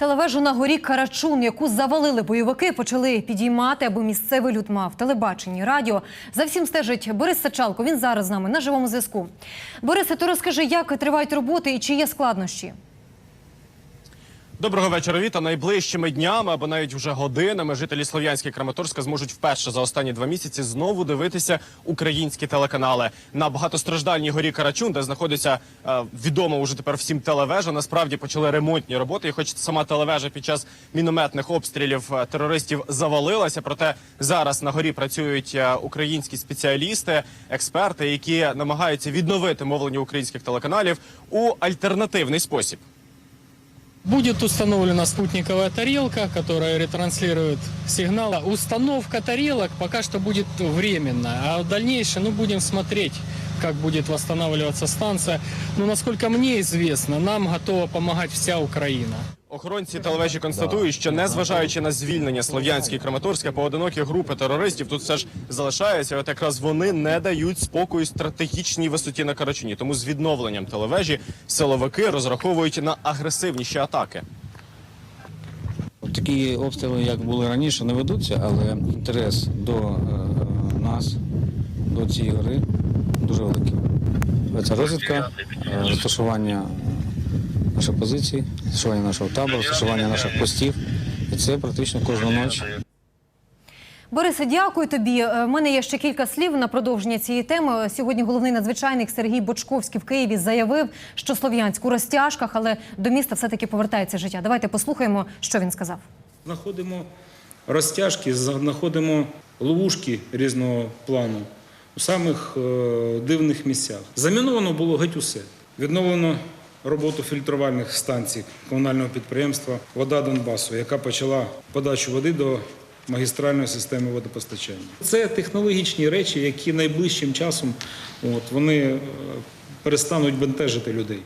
Телевежу на горі Карачун, яку завалили бойовики, почали підіймати, аби місцевий люд мав телебачення, радіо. За всім стежить Борис Сачалко. Він зараз з нами на живому зв'язку. Борисе, то розкажи, як тривають роботи і чи є складнощі? Доброго вечора, Віта. Найближчими днями або навіть вже годинами жителі Слов'янська і Краматорська зможуть вперше за останні два місяці знову дивитися українські телеканали на багатостраждальній горі Карачун, де знаходиться е, відома уже тепер всім телевежа. Насправді почали ремонтні роботи. І хоч сама телевежа під час мінометних обстрілів е, терористів завалилася, проте зараз на горі працюють е, українські спеціалісти, експерти, які намагаються відновити мовлення українських телеканалів у альтернативний спосіб. Будет установлена спутниковая тарелка, которая ретранслирует сигнал. Установка тарелок пока что будет временная, а в дальнейшем ну, будем смотреть, как будет восстанавливаться станция. Но, насколько мне известно, нам готова помогать вся Украина. Охоронці телевежі констатують, що незважаючи на звільнення Слов'янська і Краматорська, поодинокі групи терористів тут все ж залишаються. От якраз вони не дають спокою стратегічній висоті на Карачуні. Тому з відновленням телевежі силовики розраховують на агресивніші атаки. Такі обстріли, як були раніше, не ведуться, але інтерес до е, нас, до цієї гори дуже великий. Це розвідка, е, розташування наших позицій, розташування нашого табору, розташування наших постів. І це практично кожну ніч. Борисе, дякую тобі. У мене є ще кілька слів на продовження цієї теми. Сьогодні головний надзвичайник Сергій Бочковський в Києві заявив, що Слов'янськ у розтяжках, але до міста все-таки повертається життя. Давайте послухаємо, що він сказав. Знаходимо розтяжки, знаходимо ловушки різного плану у самих е, дивних місцях. Заміновано було геть усе. Відновлено роботу фільтрувальних станцій комунального підприємства Вода Донбасу, яка почала подачу води до магістральної системи водопостачання. Це технологічні речі, які найближчим часом от, вони е, перестануть бентежити людей.